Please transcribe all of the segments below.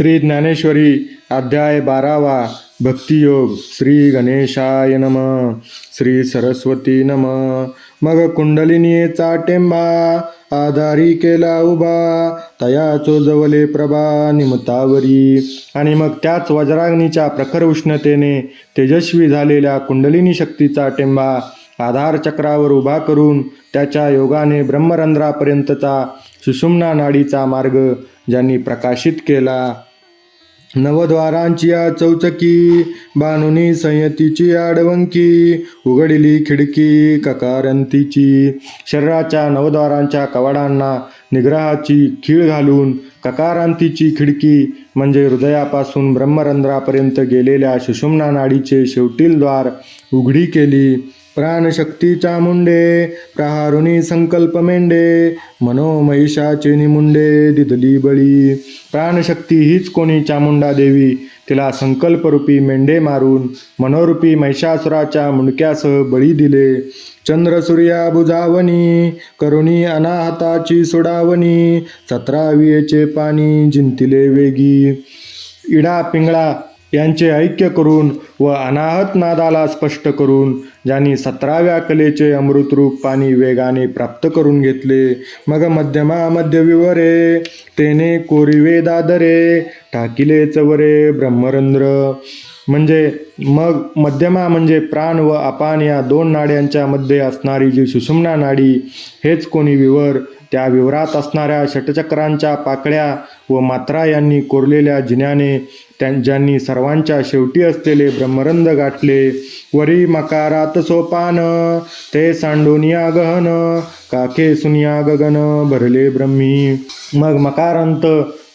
श्री ज्ञानेश्वरी अध्याय बारावा भक्तियोग श्री गणेशाय नम श्री सरस्वती नम मग कुंडलिनीचा टेंबा आधारी केला उभा तया चोजवले प्रभा निमतावरी. आणि मग त्याच वज्राग्नीच्या प्रखर उष्णतेने तेजस्वी झालेल्या कुंडलिनी शक्तीचा टेंबा आधार चक्रावर उभा करून त्याच्या योगाने ब्रह्मरंध्रापर्यंतचा सुषुम्ना नाडीचा मार्ग ज्यांनी प्रकाशित केला. नवद्वारांची या चौचकी बानुनी संयतीची आडवंकी उघडली खिडकी ककारंतीची. शरीराच्या नवद्वारांच्या कवाडांना निग्रहाची खीळ घालून ककारांतीची खिडकी म्हणजे हृदयापासून ब्रह्मरंध्रापर्यंत गेलेल्या सुषुम्ना नाडीचे शेवटील द्वार उघडी केली. प्राणशक्ती मुंडे प्रहारुणी संकल्प मेंढे मनोमहिषाचे निमुंडे दिदली बळी. प्राणशक्ती हीच कोणी चामुंडा देवी? तिला संकल्परूपी मेंढे मारून मनोरूपी महिषासुराच्या मुंडक्यासह बळी दिले. चंद्र सूर्या बुजावणी करुणी अनाहताची सोडावणी सतरावियेचे पाणी जिंतिले वेगी. इडा पिंगळा यांचे ऐक्य करून व अनाहत नादाला स्पष्ट करून ज्यांनी सतराव्या कलेचे अमृतरूप पाणी वेगाने प्राप्त करून घेतले मग मध्यमा मध्य विवरे तेने कोरिवे दादरे टाकिले चवरे ब्रह्मरंध्र. म्हणजे मग मध्यमा म्हणजे प्राण व अपान या दोन नाड्यांच्या मध्ये असणारी जी सुषुम्ना नाडी हेच कोणी विवर त्या विवरात असणाऱ्या षटचक्रांच्या पाकळ्या व मात्रा यांनी कोरलेल्या जिन्याने त्यां ज्यांनी सर्वांच्या शेवटी असलेले ब्रह्मरंद गाठले. वरी मकारात सोपान ते सांडोनिया गहन काके सुनिया गगन भरले ब्रह्मी. मग मकारांत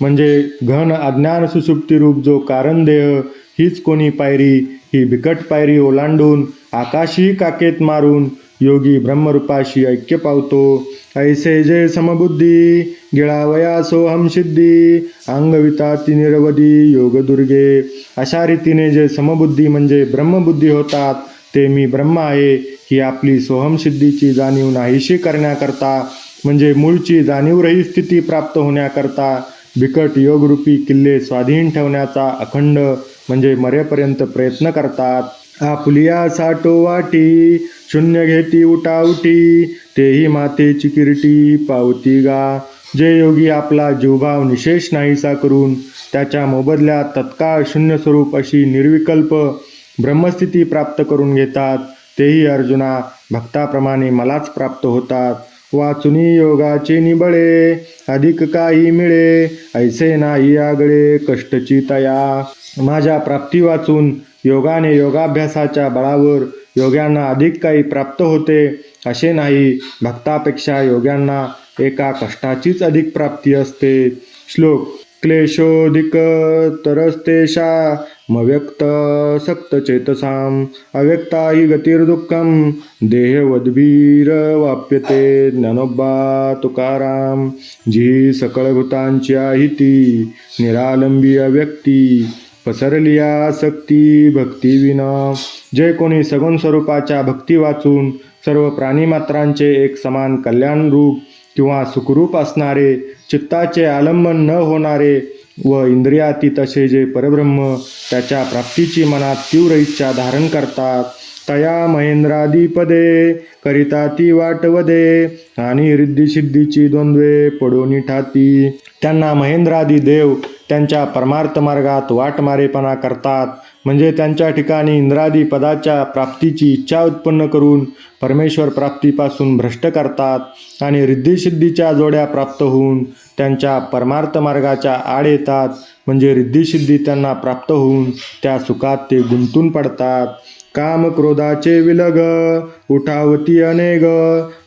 म्हणजे घन अज्ञान सुसुप्तीरूप जो कारणदेह हीच कोणी पायरी ही बिकट पायरी ओलांडून आकाशी काकेत मारून योगी ब्रह्मरूपाशी ऐक्य पावतो. ऐसे जे समबुद्धी गिळावया सोहम सिद्धी अंगविता निरवधी योगदुर्गे. अशा रीतीने जे समबुद्धी म्हणजे ब्रह्मबुद्धी होतात ते मी ब्रह्म आहे ही आपली सोहमसिद्धीची जाणीव नाहीशी करण्याकरता म्हणजे मूळची जाणीवरही स्थिती प्राप्त होण्याकरता बिकट योगरूपी किल्ले स्वाधीन ठेवण्याचा अखंड म्हणजे मरेपर्यंत प्रयत्न करतात. आपलिया साठो वाटी शून्य घेती उठाउटी तेही मातेची किरटी पावती गा. जे योगी आपला जीवभाव निशेष नाहीसा करून त्याच्या मोबदल्यात तत्काळ शून्य स्वरूप अशी निर्विकल्प ब्रह्मस्थिती प्राप्त करून घेतात. तेही अर्जुना भक्ताप्रमाणे मलाच प्राप्त होतात. वाचुनी योगाचे निबळे अधिक काही मिळे ऐसे नाही आगळे कष्टची तया. माझ्या प्राप्ती वाचून योगाने योगाभ्यासाच्या बळावर योग्यांना अधिक काही प्राप्त होते असे नाही. भक्तापेक्षा योग्यांना एका कष्टाचीच अधिक प्राप्ती असते. श्लोक क्लेशोधिक तरस्तेषा मव्यक्त सक्त चेतसाम अव्यक्ता हि गतिर्दुःखम देहवद्भीर वाप्यते ज्ञानोबा तुकाराम जी सकळ भूतांची आहिती निरालंबी अव्यक्ती पसरली आसक्ती भक्ती विना. जे कोणी सगुण स्वरूपाच्या भक्ती वाचून सर्व प्राणीमात्रांचे एक समान कल्याण रूप किंवा सुखरूप असणारे चित्ताचे आलंबन न होणारे व इंद्रियातीत असे जे परब्रह्म त्याच्या प्राप्तीची मनात तीव्र इच्छा धारण करतात. तया महेंद्रादिपदे करिता ती वाटवदे आणि रिद्धिसिद्धीची द्वंद्वे पडोनी ठाती त्यांना महेंद्रादी देव त्यांच्या परमार्थ मार्गात वाटमारेपणा करतात म्हणजे त्यांच्या ठिकाणी इंद्रादी पदाच्या प्राप्तीची इच्छा उत्पन्न करून परमेश्वर प्राप्तीपासून भ्रष्ट करतात आणि रिद्धिसिद्धीच्या जोड्या प्राप्त होऊन त्यांच्या परमार्थ मार्गाच्या आड येतात. म्हणजे रिद्धिसिद्धी त्यांना प्राप्त होऊन त्या सुखात ते गुंतून पडतात. काम क्रोधाचे विलग उठावती अनेग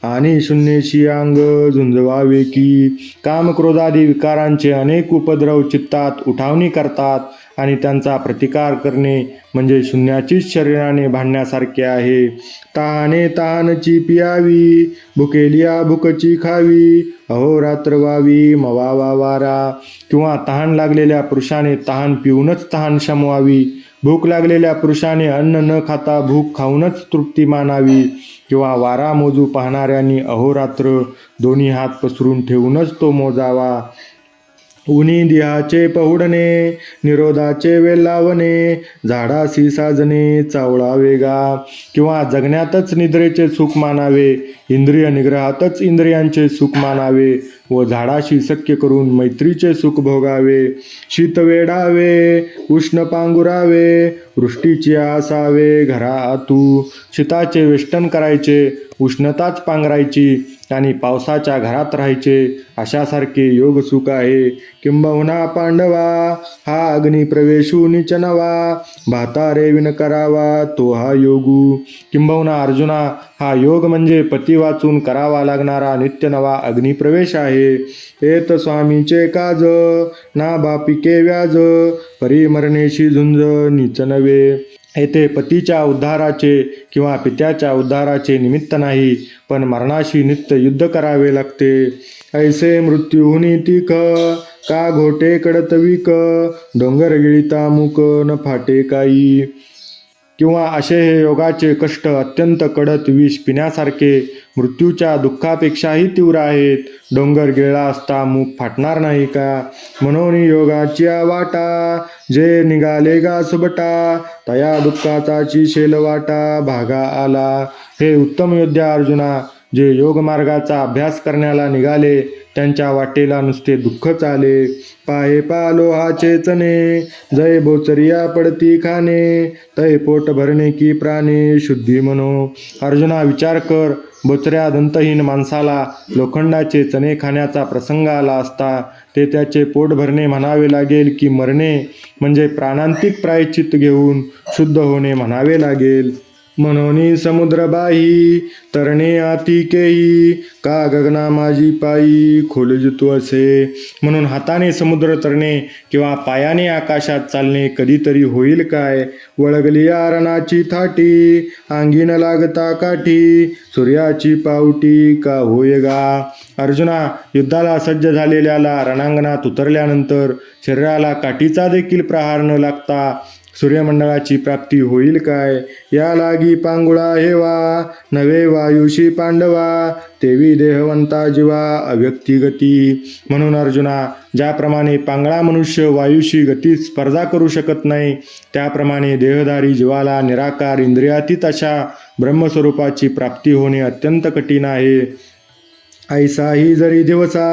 आणि शून्यशी अंग झुंजवावे की काम क्रोधादी विकारांचे अनेक उपद्रव चित्तात उठावणी करतात आणि त्यांचा प्रतिकार करणे म्हणजे शून्याचीच शरीराने भांडण्यासारखे आहे. तहाने तहानची पियावी भुकेलिया भुकची खावी अहोरात्र वावी मवावा वारा. किंवा तहान लागलेल्या पुरुषाने तहान पिऊनच तहान शमवावी. भूक लागलेल्या पुरुषाने अन्न न खाता भूक खाऊनच तृप्ती मानावी. किंवा वारा मोजू पाहणाऱ्यांनी अहोरात्र दोन्ही हात पसरून ठेवूनच तो मोजावा. उनी दिहाचे पहुडणे निरोधाचे वेलावणे झाडासी साजणे चावळा वेगा किंवा जगण्यातच निद्रेचे सुख मानावे इंद्रिय निग्रहातच इंद्रियांचे सुख मानावे व झाडाशी शक्य करून मैत्रीचे सुख भोगावे. शीत वेडावे उष्ण पांगुरावे वृष्टीची आसावे घरा आतू शीताचे वेष्टन करायचे उष्णताच पांघरायची आणि पावसाच्या घरात राहायचे अशासारखे योग सुख आहे. किंबहुना पांडवा हा अग्नी प्रवेशू निचनवा भातारे विन करावा तो हा योगू. किंबहुना अर्जुना हा योग म्हणजे पती वाचून करावा लागणारा नित्य नवा अग्निप्रवेश आहे. येत स्वामीचे काज ना बापिके व्याज परिमरणेशी झुंज निच नवे येथे पतीच्या उद्धाराचे किंवा पित्याच्या उद्धाराचे निमित्त नाही पण मरणाशी नित्य युद्ध करावे लागते. ऐसे मृत्यूहुनी तिक का घोटे कडत विक डोंगर गिळिता मुक न फाटे काही किंवा असे हे योगाचे कष्ट अत्यंत कडत विष पिण्यासारखे मृत्यूच्या दुःखापेक्षाही तीव्र आहेत. डोंगर गिळला असता मुख फाटणार नाही का? म्हणून योगाची वाटा जे निघाले गा सुबटा तया दुःखाचाची शेल वाटा भागा आला. हे उत्तम योद्धा अर्जुना जे योगमार्गाचा अभ्यास करण्याला निघाले त्यांच्या वाटेला नुसते दुःखच आले पाहे पालोहाचे चणे जय बोचरिया पडती खाणे तय पोट भरणे की प्राणे शुद्धी म्हणो अर्जुना विचार कर बोचऱ्या दंतहीन माणसाला लोखंडाचे चणे खाण्याचा प्रसंग आला असता ते त्याचे पोट भरणे म्हणावे लागेल की मरणे म्हणजे प्राणांतिक प्रायचित घेऊन शुद्ध होणे म्हणावे लागेल. म्हणून समुद्रबाही तरणे आतिकेही का गगना माझी पायी खोलजतो असे. म्हणून हाताने समुद्र तरणे किंवा पायाने आकाशात चालणे कधीतरी होईल काय? वळगली आरणाची थाटी अंगीन लागता काठी सूर्याची पावटी का होय गा? अर्जुना युद्धाला सज्ज झालेल्याला रणांगणात उतरल्यानंतर शरीराला काठीचा देखील प्रहार न लागता सूर्यमंडळाची प्राप्ती होईल काय? या लागी पांगुळा हेवा नवे वायुशी पांडवा तेवी देहवंता जीवा अव्यक्ती गती. म्हणून अर्जुना ज्याप्रमाणे पांगळा मनुष्य वायुशी गती स्पर्धा करू शकत नाही त्याप्रमाणे देहधारी जीवाला निराकार इंद्रियातीत अशा ब्रह्मस्वरूपाची प्राप्ती होणे अत्यंत कठीण आहे. ऐसा ही जरी दिवसा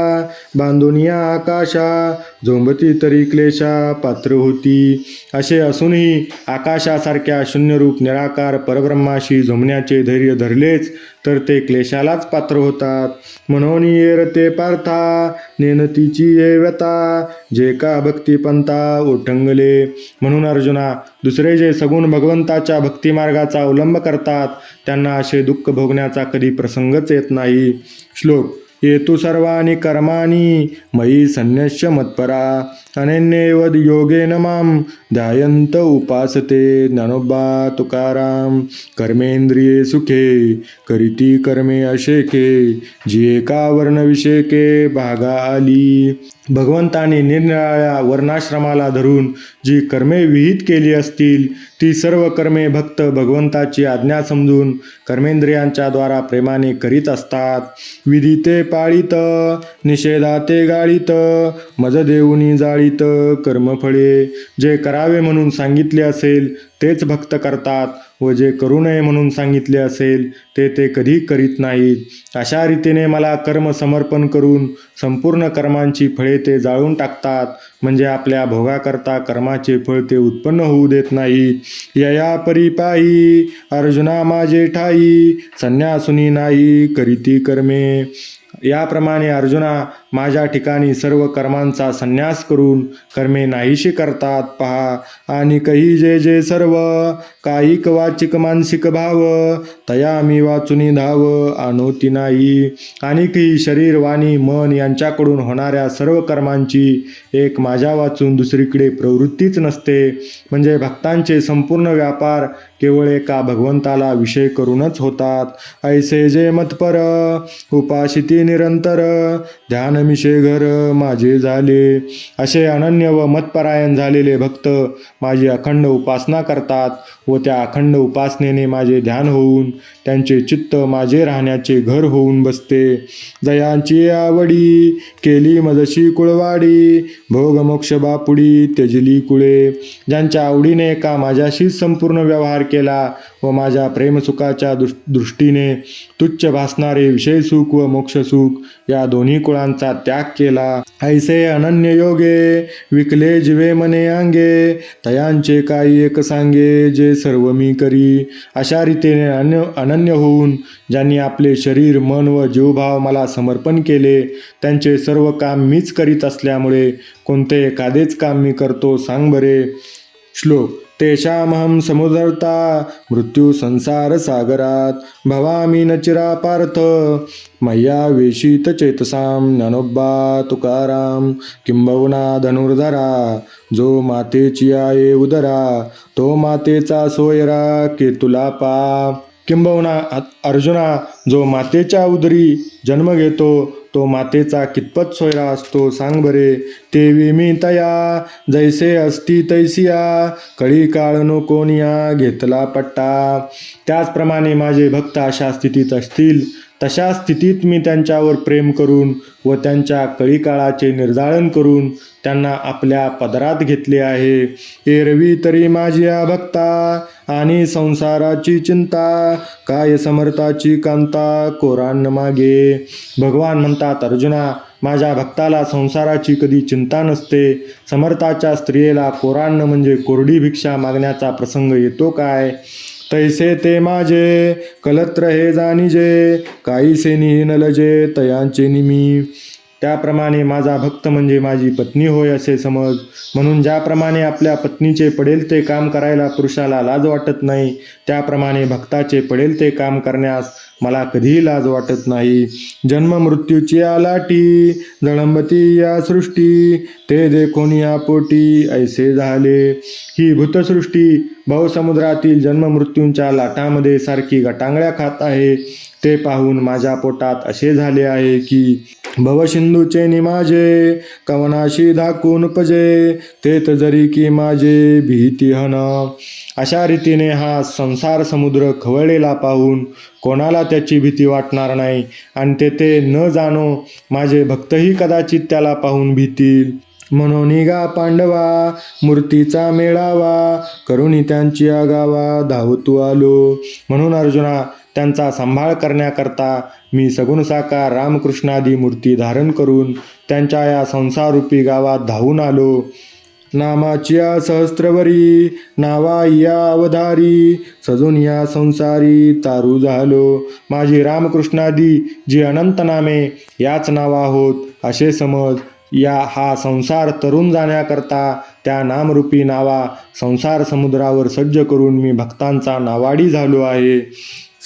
बांधून या आकाशा झोंबती तरी क्लेशा पात्र होती. असे असूनही आकाशासारख्या शून्यरूप निराकार परब्रह्माशी झोंबण्याचे धैर्य धरलेच तर ते क्लेशालाच पात्र होतात. म्हणून येर ते पार्था नेनतीची ये व्यथा जे का भक्तिपंथा ओठंगले. म्हणून अर्जुना दुसरे जे सगुण भगवंताच्या भक्तिमार्गाचा अवलंब करतात त्यांना असे दुःख भोगण्याचा कधी प्रसंगच येत नाही. श्लोक येतु सर्वाणि कर्माणि मयि संन्यस्य मत्परा। अनन्येवद योगेन माम ध्यायंत उपासते ज्ञानोबा तुकाराम कर्मेंद्रिये सुखे करीती कर्मे अशेके जी एका वर्णविषेके भागा आली भगवंताने निरनिराळ्या वर्णाश्रमाला धरून जी कर्मे विहित केली असतील ती सर्व कर्मे भक्त भगवंताची आज्ञा समजून कर्मेंद्रियांच्या द्वारा प्रेमाने करीत असतात. विधिते पाळीत निषेधाते गाळीत मज देऊनी जाळीत कर्मफळे. जे करावे म्हणून सांगितले असेल तेच भक्त करतात. व जे करू नये म्हणून सांगितले असेल ते ते कधी करीत नाहीत. अशा रीतीने मला कर्म समर्पण करून संपूर्ण कर्मांची फळे ते जाळून टाकतात. म्हणजे आपल्या भोगाकरता कर्माचे फळ ते उत्पन्न होऊ देत नाहीत यया परिपायी अर्जुना माझे ठाई संन्यासुनी नाही करीती कर्मे. याप्रमाणे अर्जुना माझ्या ठिकाणी सर्व कर्मांचा संन्यास करून कर्मे नाहीशी करतात पहा. आणि काही जे जे सर्व कायिक वाचिक मानसिक भाव तया मी वाचुनी धाव आणोती नाही. आणि काही शरीर वाणी मन यांच्याकडून होणाऱ्या सर्व कर्मांची एक माझ्या वाचून दुसरीकडे प्रवृत्तीच नसते. म्हणजे भक्तांचे संपूर्ण व्यापार केवळ एका भगवंताला विषय करूनच होतात. ऐसे जे मतपर उपाशिती निरंतर ध्यान मिशे घर माझे झाले. असे अनन्य व मतपरायण झालेले भक्त माझी अखंड उपासना करतात व त्या अखंड उपासनेने माझे ध्यान होऊन त्यांचे चित्त माझे राहण्याचे घर होऊन बसते. जयांची आवडी केली मजशी कुळवाडी भोगमोक्ष बापुडी तेजली कुळे. ज्यांच्या आवडीने का माझ्याशी संपूर्ण व्यवहार केला व माझ्या प्रेमसुखाच्या दृष्टीने तुच्छ भासणारे विषय सुख व मोक्ष सुख या दोन्ही कुळांचा त्याग केला. ऐसे अनन्य योगे विकले जिवे मने अंगे तयांचे काही एक सांगे जे सर्व मी करी. अशा रीतीने अन्य अनन्य होऊन ज्यांनी आपले शरीर मन व जीवभाव मला समर्पण केले त्यांचे सर्व काम मीच करीत असल्यामुळे कोणते एखादेच काम मी करतो सांग बरे. श्लोक तेषामहं समुदरता मृत्यू संसार सागरात भवामी न चिरापार्थ मय्या वेशित चेतसाम ज्ञानोबा तुकाराम किंबहुना धनुर्धरा जो मातेची आये उदरा तो मातेचा सोयरा केतुला पा किंबहुना अर्जुना जो मातेच्या उदरी जन्म घेतो तो मातेचा कितपत सोयरा असतो? सांग बरे. ते विमी तया. जैसे असती तैसिया. कळी काळ नो कोणिया घेतला पट्टा. त्याचप्रमाणे माझे भक्त अशा स्थितीत असतील. तशा स्थितीत मी त्यांच्यावर प्रेम करून व त्यांच्या कळी काळाचे करून त्यांना आपल्या पदरात घेतले आहे. एरवी तरी माझी भक्ता आणि संसाराची चिंता काय समर्थाची कांता कोरान मागे. भगवान म्हणतात अर्जुना माझ्या भक्ताला संसाराची कधी चिंता नसते. समर्थाच्या स्त्रियेला कोरान्न म्हणजे कोरडी भिक्षा मागण्याचा प्रसंग येतो काय? तैसे ते माझे कलत्र हे जाणीजे काहीसे निहीन लजे तयांचे निमी. त्याप्रमाणे माझा भक्त म्हणजे माझी पत्नी होय असे समज. म्हणून ज्याप्रमाणे आपल्या पत्नीचे पडेल ते काम करायला पुरुषाला लाज वाटत नाही त्याप्रमाणे भक्ताचे पडेल ते काम करण्यास मला कधीही लाज वाटत नाही. जन्म मृत्यूची आलाटी जळंबती या सृष्टी ते देखून या पोटी ऐसे झाले. ही भूतसृष्टी भवसमुद्रातील जन्म मृत्यूंच्या लाटामध्ये सारखी गटांगळ्या खात आहे. ते पाहून माझ्या पोटात असे झाले आहे की भवसिंधूचे निमाजे कवनाशी धाकून पजे तेत जरी की माझे भीती हन. अशा रीतीने हा संसार समुद्र खवळलेला पाहून कोणाला त्याची भीती वाटणार नाही आणि तेथे न जाणो माझे भक्तही कदाचित त्याला पाहून भीतील. म्हणून गा पांडवा मूर्तीचा मेळावा करुणी त्यांची आगावा धावतू आलो. म्हणून अर्जुना त्यांचा सांभाळ करण्याकरता मी सगुणसाकार रामकृष्णादी मूर्ती धारण करून त्यांच्या या संसारूपी गावात धावून आलो. नामाच्या सहस्त्रवरी नावा या अवधारी सजून या संसारी तारू झालो. माझी रामकृष्णादी जी अनंत नामे याच नावा होत असे समज. या हा संसार तरुण जाण्याकरता त्या नामरूपी नावा संसार समुद्रावर सज्ज करून मी भक्तांचा नावाडी झालो आहे.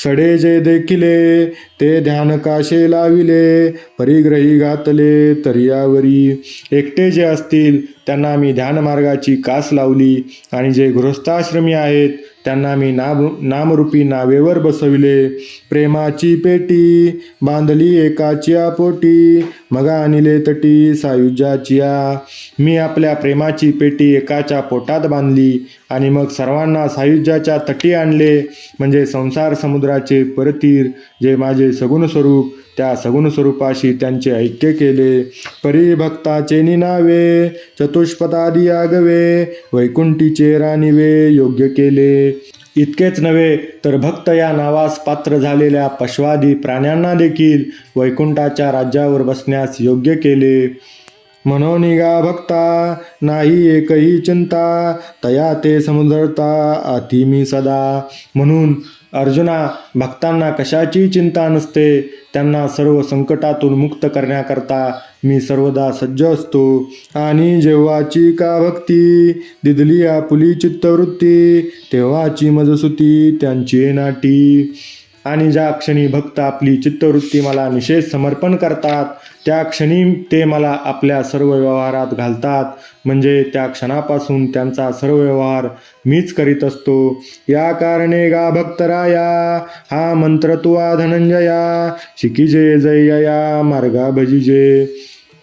सडे जे देखिले ते ध्यान काशे लाविले परिग्रही घातले तरियावरी. एकटे जे असतील त्यांना मी ध्यानमार्गाची कास लावली. आणि जे गृहस्थाश्रमी आहेत त्यांना मी नाम नामरूपी नावेवर बसविले. प्रेमाची पेटी बांधली एकाच्या पोटी मगा आणले तटी सायुज्याचिया. मी आपल्या प्रेमाची पेटी एकाच्या पोटात बांधली आणि मग सर्वांना सायुज्याच्या तटी आणले. म्हणजे संसार समुद्राचे परतीर जे माझे सगुण स्वरूप त्या सगुण स्वरूपाशी त्यांचे ऐक्य केले. परिभक्ताचे निनावे चतुष्पदादी आगवे वैकुंठीचे राणीवे योग्य केले. इतकेच नव्हे तर भक्त या नावास पात्र झालेल्या पशवादी प्राण्यांना देखील वैकुंठाच्या राज्यावर बसण्यास योग्य केले. म्हणून गा भक्ता नाही एकही चिंता तया ते समुद्रता आती मी सदा. म्हणून अर्जुना भक्तांना कशाची चिंता नसते त्यांना सर्व संकटातून मुक्त करण्याकरता मी सर्वदा सज्ज असतो. आणि जेव्हाची का भक्ती दिदली आपुली चित्तवृत्ती तेव्हाची मजसुती त्यांची नाटी. आणि ज्या क्षणी भक्त आपली चित्तवृत्ती मला निषेध समर्पण करतात त्या क्षणी ते मला आपल्या सर्व व्यवहारात घालतात. म्हणजे त्या क्षणापासून त्यांचा सर्व व्यवहार मीच करीत असतो. या कारणे गा भक्तराया हा मंत्र तुवा धनंजया शिकीजे जयया मार्गा भजिजे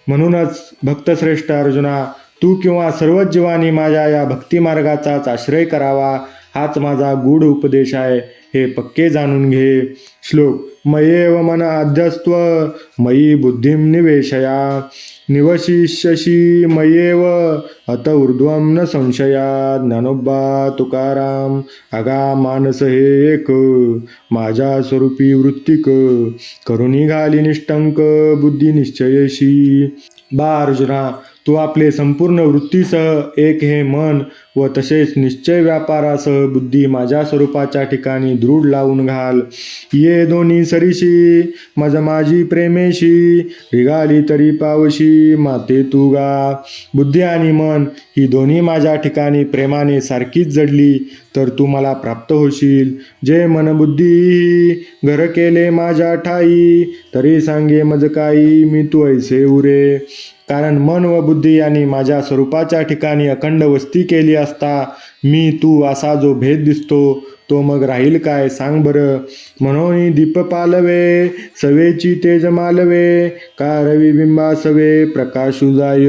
म्हणूनच भक्तश्रेष्ठ अर्जुना तू किंवा सर्वच जीवानी माझ्या या भक्तिमार्गाचाच आश्रय करावा हाच माझा गूढ उपदेश आहे. हे पक्के जाणून घे. श्लोक मयेव मन अध्यस्त्व मयी बुद्धिं निवेशया. निवशिष्यशी मयेव अत ऊर्ध्वं न संशया. ज्ञानोबा तुकाराम अगा मानस हे एक. माझ्या स्वरूपी वृत्तिक करुणी घाली निष्टंक बुद्धी निश्चयशी. बा अर्जुना तू आपले संपूर्ण वृत्तीसह एक हे मन व तसेच निश्चय व्यापारासह बुद्धी माझ्या स्वरूपाच्या ठिकाणी दृढ लावून घाल. ये दोन्ही सरीशी मज माझी प्रेमेशी रिगाली तरी पावशी माते तू गा. बुद्धी आणि मन ही दोन्ही माझ्या ठिकाणी प्रेमाने सारखीच जडली तर तू मला प्राप्त होशील. जे मनबुद्धी घर केले माझ्या ठाई तरी सांगे मज काही मी तू ऐसे उरे. कारण मन व बुद्धी यांनी माझ्या स्वरूपाच्या ठिकाणी अखंड वस्ती केली असता. मी तू असा जो भेद दिसतो तो मग राहील काय? सांग बरं. म्हणून दीप पालवे सवेची तेज मालवे का रविबिंबा सवे प्रकाशू जाय.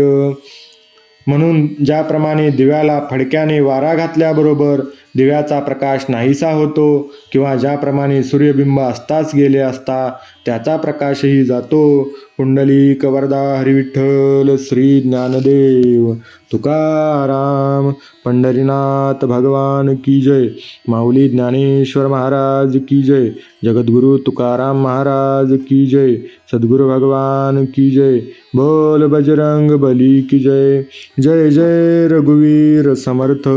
म्हणून ज्याप्रमाणे दिव्याला फडक्याने वारा घातल्याबरोबर दिव्याचा प्रकाश नाहीसा होतो किंवा ज्याप्रमाणे सूर्यबिंब असताच गेले असता त्याचा प्रकाशही जातो. कुंडली कवरदा हरिविठ्ठल श्री ज्ञानदेव तुकाराम पंढरीनाथ भगवान की जय. माऊली ज्ञानेश्वर महाराज की जय. जगद्गुरु तुकाराम महाराज की जय. सद्गुरु भगवान की जय. बोल बजरंग बली की जय. जय जय रघुवीर समर्थ.